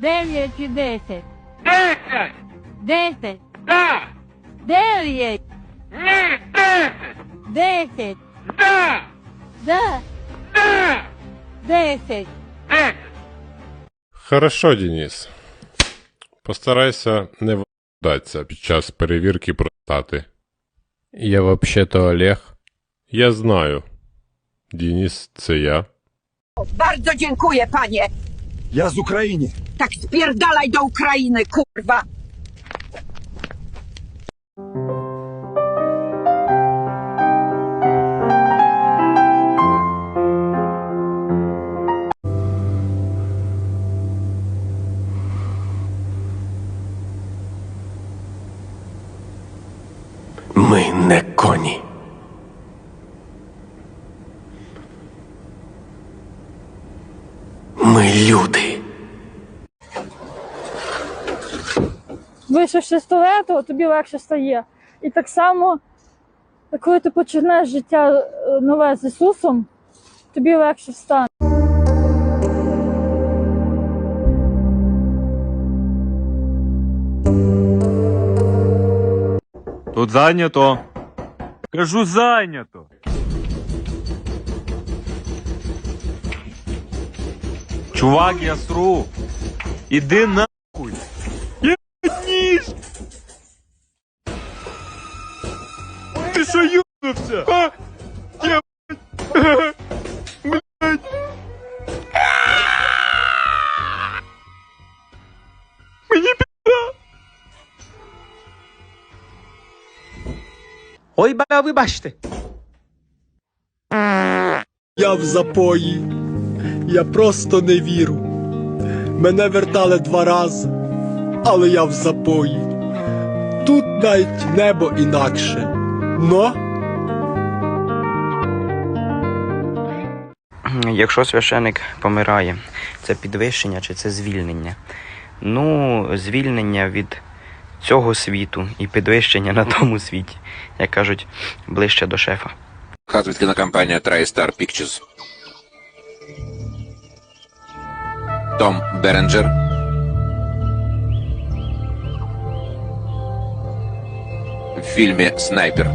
Дев'ять чи десять? Десять! Десять. Да! Дев'ять. Ні, десять! Десять. Да! Да. Да! Десять. Десять! Хорошо, Денис. Постарайся не вдатися під час перевірки простати. Я вообще-то Олег. Я знаю. Денис це я. Bardzo dziękuję, panie. Ja z Ukrainy. Tak spierdalaj do Ukrainy, kurwa. Вийшовши з туалету, тобі легше стає. І так само, коли ти починаєш життя е, нове з Ісусом, тобі легше стане. Тут зайнято. Кажу, зайнято. Чувак, я сру. Іди нахуй. Ой, бля, вибачте. Я в запої. Я просто не вірю. Мене вертали два рази, але я в запої. Тут навіть небо інакше. Но Якщо священик помирає, це підвищення чи це звільнення? Ну, звільнення від цього світу і підвищення на тому світі, як кажуть, ближче до шефа. Показывает кинокомпания TriStar Pictures. Том Беренджер. В фильме «Снайпер».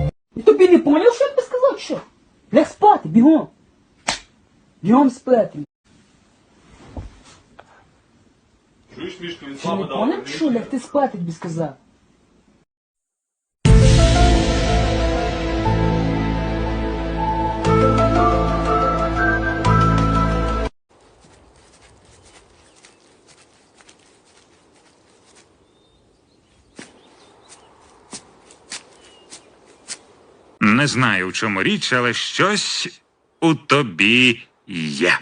Тобі не поняв, що я тобі сказав, що? Ляг спати, бігом. Бігом спати. Чи не поняв, що лягти спати, тобі сказав? Не знаю, в чому річ, але щось у тобі є.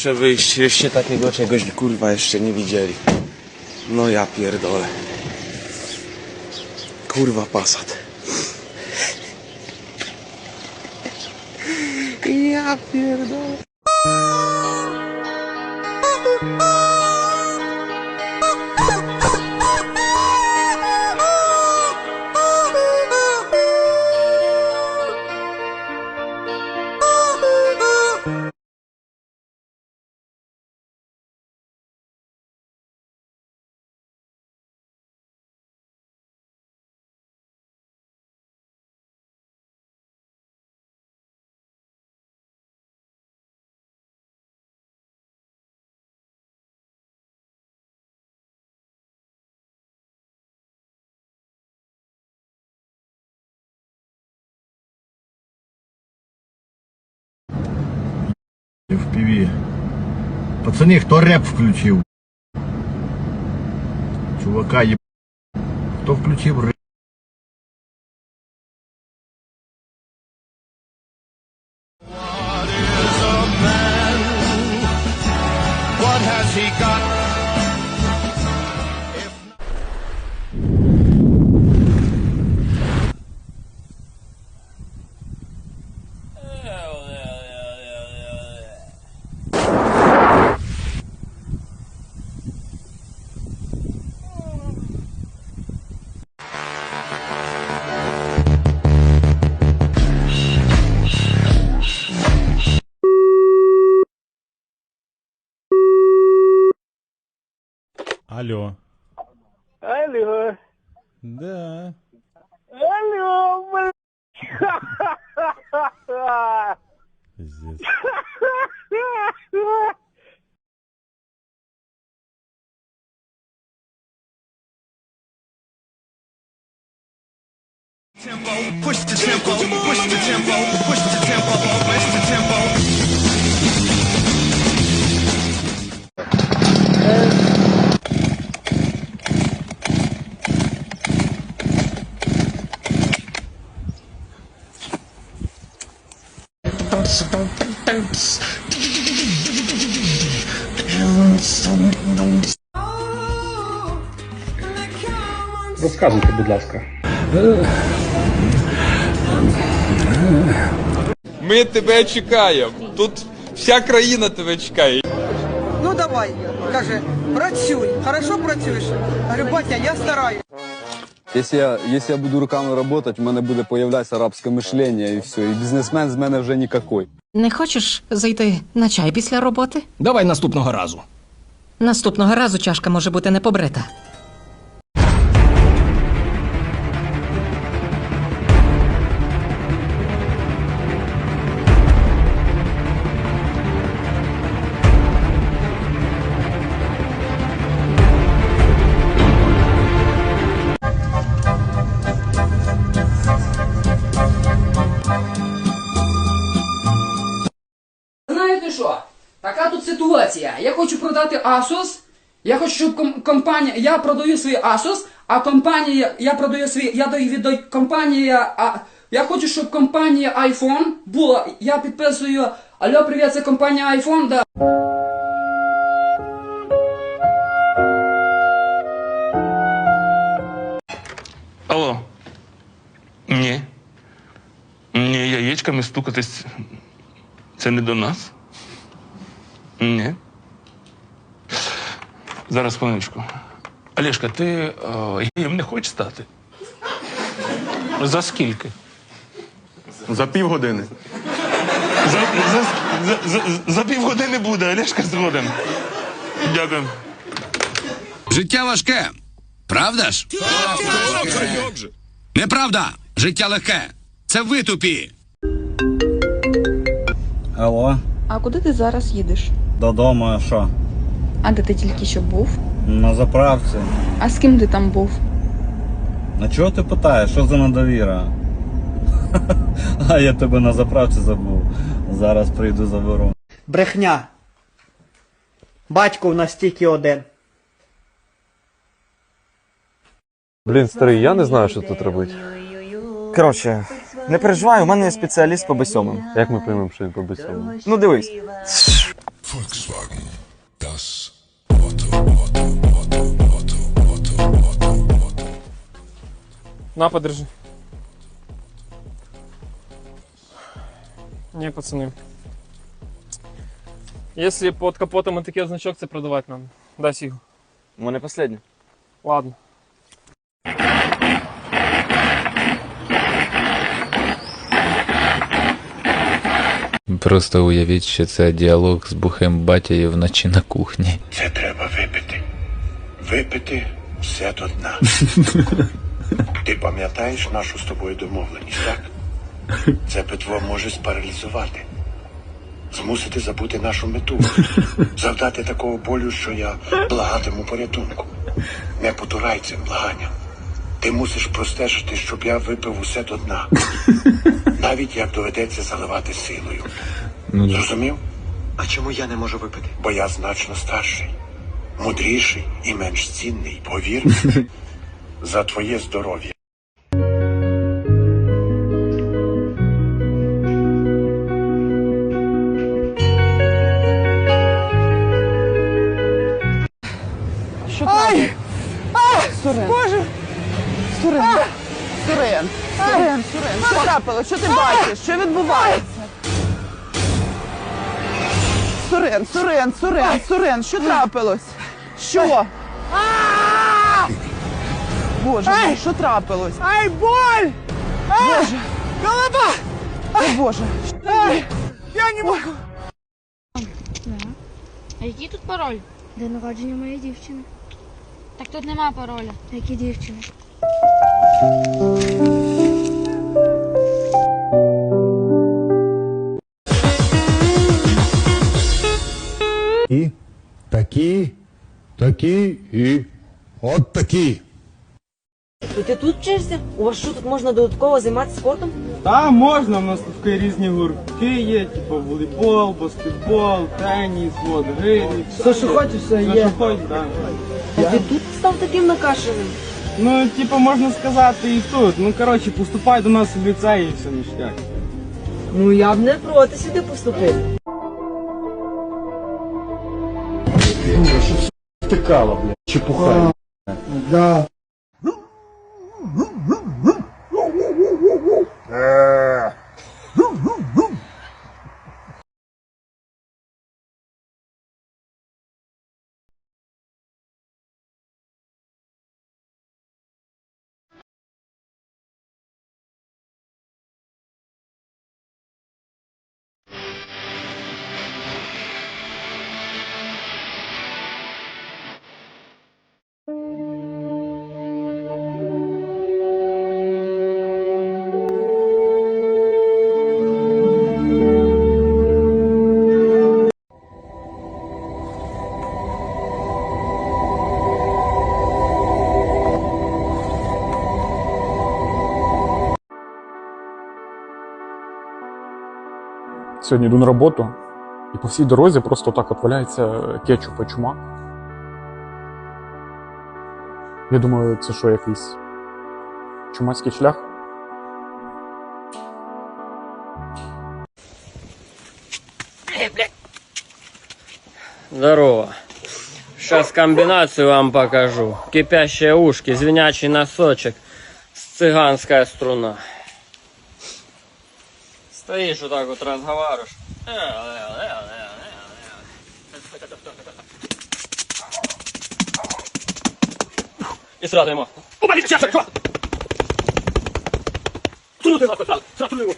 Muszę wyjść. Jeszcze takiego czegoś kurwa jeszcze nie widzieli. No ja pierdolę. Kurwa pasat. Ja pierdolę. В піві. Пацани, хто реп включив? Чувака є. Хто включив реп? What has he got? Алло. Алло. Да. Алло, блядь. Пиздец. Tempo, push the tempo, push the tempo, push the tempo, push the tempo. Розказуйте, будь ласка. Ми тебе чекаємо. Тут вся країна тебе чекає. Ну давай, каже, працюй. Хорошо працюєш? Говорю, батя, я стараюсь. Якщо я, якщо я буду руками працювати, в мене буде появлятися арабське мишлення і все. І бізнесмен з мене вже ніякий. Не хочеш зайти на чай після роботи? Давай наступного разу. Наступного разу чашка може бути не побрита. Ситуація. Я хочу продати Asus. Я хочу, щоб ком- компанія. Я продаю свій Asus, а компанія. Я продаю свій. Я даю віддаю компанія. Я хочу, щоб компанія iPhone була. Я підписую. Алло, привіт, це компанія iPhone, да. Алло. Ні. Ні, яєчками стукатись. Це не до нас. Ні. Зараз хвилиночку. Олешка, ти о, геєм не хочеш стати? За скільки? За півгодини. За, за, за, за, за півгодини буде, Олешка згоден. Дякую. Життя важке. Правда ж? Неправда. Життя легке. Це ви тупі. Алло, А куди ти зараз їдеш? додому, а що? А де ти тільки що був? На заправці. А з ким ти там був? А чого ти питаєш? Що за недовіра? А я тебе на заправці забув. Зараз прийду заберу. Брехня. Батько в нас тільки один. Блін, старий, я не знаю, що тут робити. Коротше, не переживай, у мене є спеціаліст по безсьомим. Як ми приймемо, що він по безсьому? Ну дивись. Volkswagen. Das На, подержи. Не, пацаны. Если под капотом и такий значок, це продавати нам. Дай сігу. У мене останнє. Ладно. Просто уявіть, що це діалог з бухим батєю вночі на кухні. Це треба випити. Випити все до дна. Ти пам'ятаєш нашу з тобою домовленість, так? Це питво може спаралізувати. Змусити забути нашу мету. Завдати такого болю, що я благатиму порятунку. Не потурай цим благанням. Ти мусиш простежити, щоб я випив усе до дна. Навіть як доведеться заливати силою. Ну, Зрозумів? А чому я не можу випити? Бо я значно старший, мудріший і менш цінний. Повір за твоє здоров'я. Сурен. Сурен. Сурен, Сурен. Що трапилось? Що ти бачиш? Що відбувається? Сурен, Сурен, Сурен, Сурен, що трапилось? Що? Боже, мій, що трапилось? Ай, боль! Боже! Голова! О, Боже! Ай, я не можу! А який тут пароль? День народження моєї дівчини. Так тут нема пароля. Які дівчини? І такі, такі і от такі. І ти тут вчишся? У вас що тут можна додатково займатися спортом? Та можна, у нас тут різні гуртки є, типу волейбол, баскетбол, теніс, вот, грилі. Все, що хочеш, все є. Що хочеш, так. А ти тут став таким накашеним? Ну, типу, можна сказати і тут. Ну, коротше, поступай до нас в ліцей і все ніштяк. Ну я б не проти сюди поступити. Дура, що це втикала, блядь, чепуха. Да. Сьогодні йду на роботу, і по всій дорозі просто так от валяється кетчуп і чума. Я думаю, це що, якийсь чумацький шлях? Здорово. Сейчас комбинацию вам покажу. Кипящие ушки, звенячий носочек, цыганская струна. Стоишь отак от вот І И сразу ему. Убери сейчас, Сунути Сразу сразу, сразу его.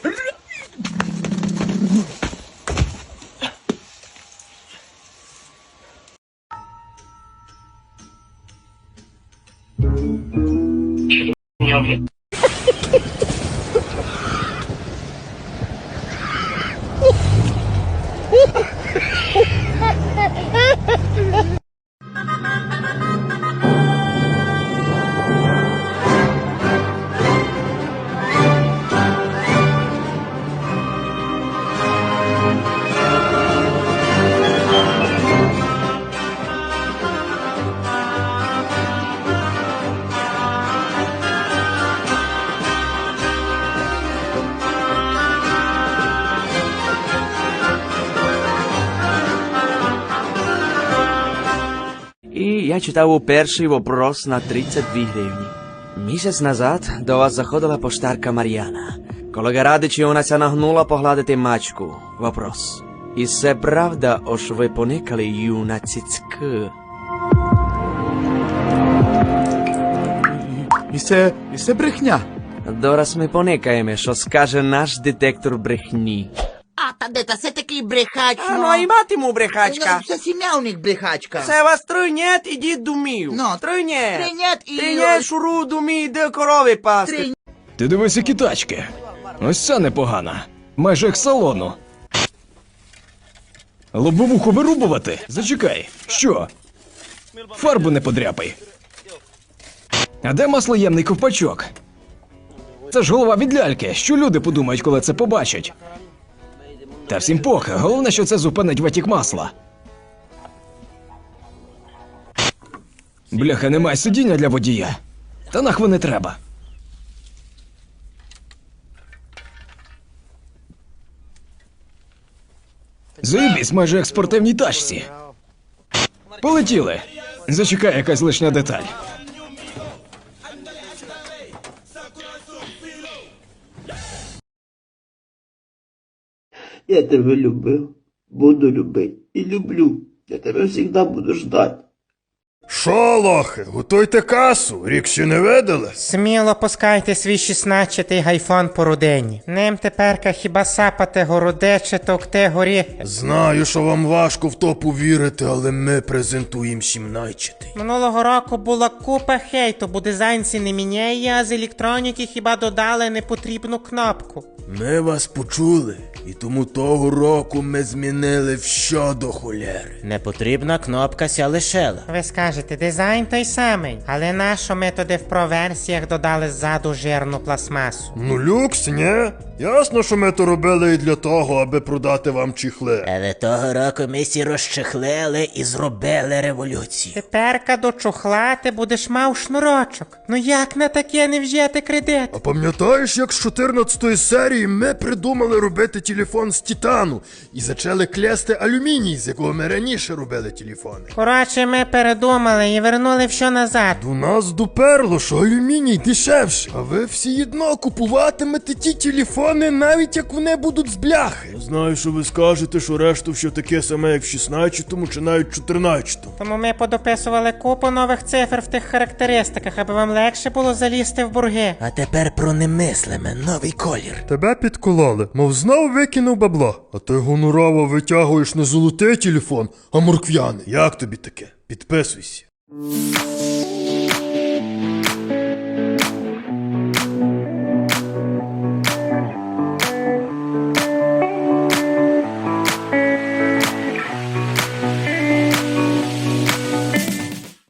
І я читав перший вопрос на 32 гривні. Місяць назад до вас заходила поштарка Мар'яна. Колега радить, чи вона ся нагнула погладити мачку. Вопрос. І це правда, ош ви поникали ю на цицьки? І це, і це брехня. Дораз ми поникаємо, що скаже наш детектор брехні. Та де та це такий брехач, А, ну, а і матиму брехачка. Ну, Це сім'я у них брехачка. Це вас тройнет, ідіть думів. Ну, тройнет. тройнет і- Тройнет, шуру, думі, де корови пасти. Ти дивись, які тачки. Ось ця непогана. Майже як салону. Лобовуху вирубувати? Зачекай. Що? Фарбу не подряпай. А де маслоємний ковпачок? Це ж голова від ляльки. Що люди подумають, коли це побачать? Та всім похи, головне, що це зупинить витік масла. Бляха, немає сидіння для водія. Та нахви не треба. Заєбісь, майже як спортивній тачці. Полетіли. Зачекай якась лишня деталь. Я тебе любив, буду любити і люблю. Я тебе завжди буду ждати. Шо, лохи, готуйте касу, рік ще не видали? Сміло пускайте свій 16-й гайфон по рудені. Ним теперка хіба сапати городе чи товкти горіхи. Знаю, що вам важко в то повірити, але ми презентуємо 17. Минулого року була купа хейту, бо дизайнці не міняє, а з електроніки хіба додали непотрібну кнопку. Ми вас почули, і тому того року ми змінили все до холєри. Непотрібна кнопка ся лишила. Ви скажете, дизайн той самий, але нащо ми туди в проверсіях додали ззаду жирну пластмасу? Ну, люкс, ні? Ясно, що ми то робили і для того, аби продати вам чіхли. Але того року ми сі розчехлили і зробили революцію. Теперка до чухла ти будеш мав шнурочок. Ну як на таке не взяти кредит? А пам'ятаєш, як з 14-ї серії ми придумали робити телефон з титану і зачали клясти алюміній, з якого ми раніше робили телефони. Коротше, ми передумали і вернули все назад. До нас доперло, що алюміній дешевше, а ви всі одно купуватимете ті телефони, навіть як вони будуть з бляхи. Я знаю, що ви скажете, що решту все таке саме, як в 16-му чи навіть 14-му. Тому ми подописували купу нових цифр в тих характеристиках, аби вам легше було залізти в бурги. А тепер про немислиме, новий колір. Тебе підкололи, мов знов викинув бабло. А ти гонорово витягуєш не золотий телефон, а морквяний. Як тобі таке? Підписуйся. Música